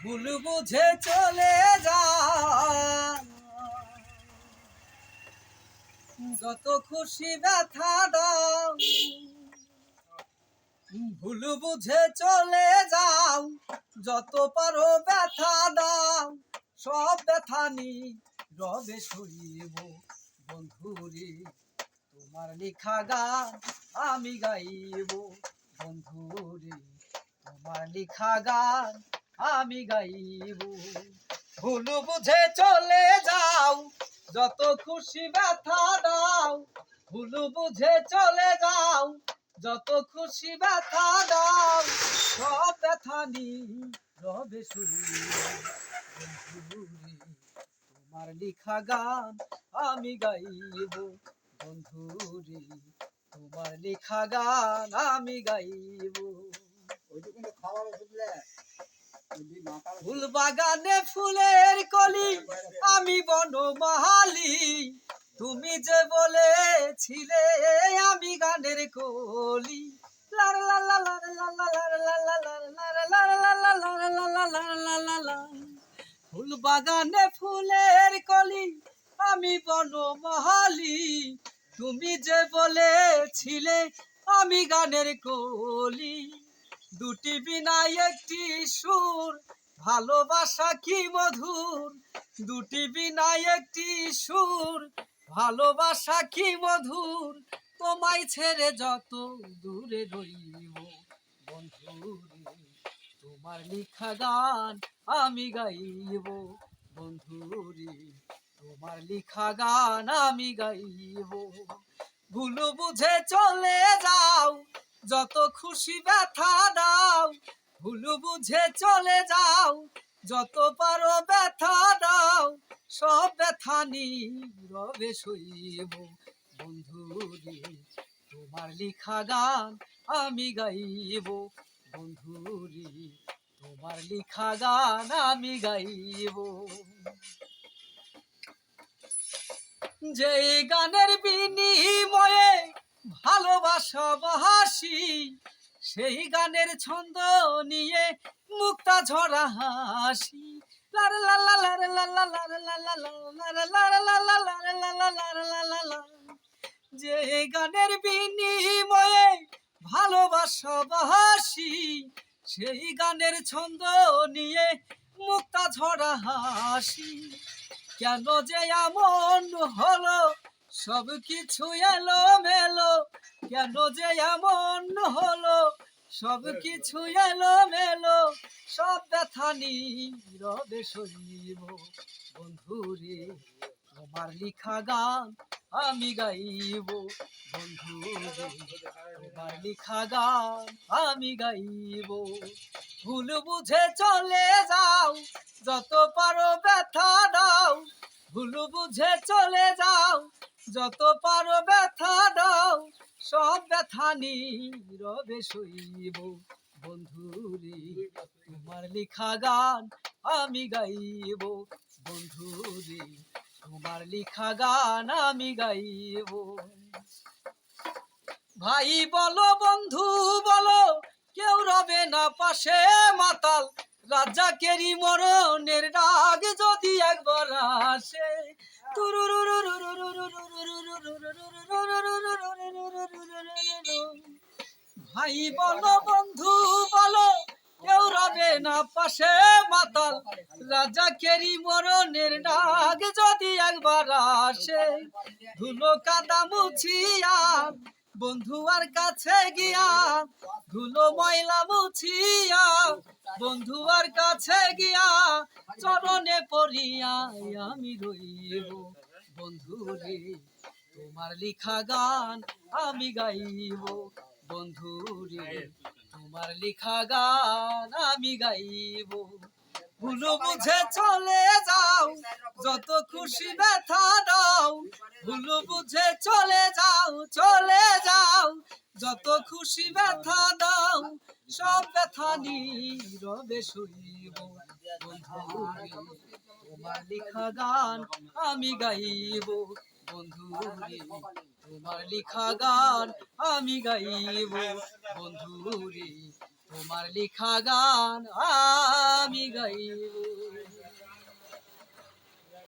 ভুল বুঝে চলে যা। যত খুশি ব্যথা দাও, ভুল বুঝে চলে যাও। যত পারো ব্যথা দাও, সব ব্যথা নি রবে সইব বন্ধুরে। তোমার লেখা গান আমি গাইব। বন্ধুরে তোমার লেখা গান আমি গাইব। ভুল বুঝে চলে যাও, যত খুশি ব্যথা দাও। ভুল বুঝে চলে যাও, যত খুশি ব্যথা দাও। সব ব্যথা নি রবে তোমার লেখা গান আমি গাইব। বন্ধুরে তোমার লেখা গান আমি গাইব ফুল বাগানে ফুলের কলি আমি বনমালি তুমি যে বলেছিলে আমি গানের কলি ফুল বাগানে ফুলের কলি আমি বনমালি তুমি যে বলেছিলে আমি গানের কলি। দুটি বিনা একটি সুর, ভালোবাসা কি মধুর? দুটি বিনা একটি সুর, ভালোবাসা কি মধুর? তোমায় ছেড়ে যত দূরে রইব বন্ধুরে, তোমার লিখা গান আমি গাইব বন্ধুরে। তোমার লিখা গান আমি গাইব। ভুল বুঝে চলে যাও, যত খুশি ব্যথা দাও। ভুল বুঝে চলে যাও, যত পারো ব্যথা দাও। সব ব্যথা নীরবে সইব। বন্ধুরে তোমার লিখা গান আমি গাইব। বন্ধুরে তোমার লিখা গান আমি গাইব। যে গানের বিনিময়ে ভালোবাসা সেই গানের ছন্দ নিয়ে মুক্তা ঝরা হাসি। যে গানের বিনিময়ে ভালোবাসা সেই গানের ছন্দ নিয়ে মুক্তা ঝরা হাসি। কেন যে এমন হলো? সব কিছু এলো মেলো কেন যে এমন হলো? সব কিছু এলো মেলো সব ব্যথা নীরবে সইব। বন্ধুরে তোমার লিখা গান আমি গাইব। বন্ধুরে তোমার লিখা গান আমি গাইব। ভুল বুঝে চলে যাও, যত পারো ব্যথা দাও। ভুল বুঝে চলে যাও, যত পারো ব্যথা দাও, সব ব্যথা নীরবে সইব বন্ধুরে, তোমার লেখা গান আমি গাইব। বন্ধুরে, তোমার লেখা গান আমি গাইব। ভাই বলো, বন্ধু বলো, কেউ রবে না পাশে মাতাল। রাজাকেরই মরণের একবার আসে। ভাই বলো, বন্ধু বলো, কেউ রবে না পাশে মাতাল। রাজাকেরই মরণের ডাক যদি একবার আসে, ধুলো কাদা মুছিয়া বন্ধু আর কাছে গিয়া, ধুলো ময়লা মুছিয়া, বন্ধু আর কাছে গিয়া, চরণে পড়িয়া আমি রইব। বন্ধু রে, তোমার লিখা গান আমি গাইব। বন্ধু রে, তোমার লিখা গান আমি গাইব। ভুল বুঝে চলে যাও, যত খুশি ব্যথা দাও ভুল বুঝে চলে যাও চলে যাও। যত খুশি ব্যথা দাও, সব ব্যথা নীরবে সইব বন্ধু তোমার লেখা গান আমি গাইব। বন্ধু তোমার লিখা গান আমি গাইব। বন্ধু তোমার লিখা গান আমি গাইব।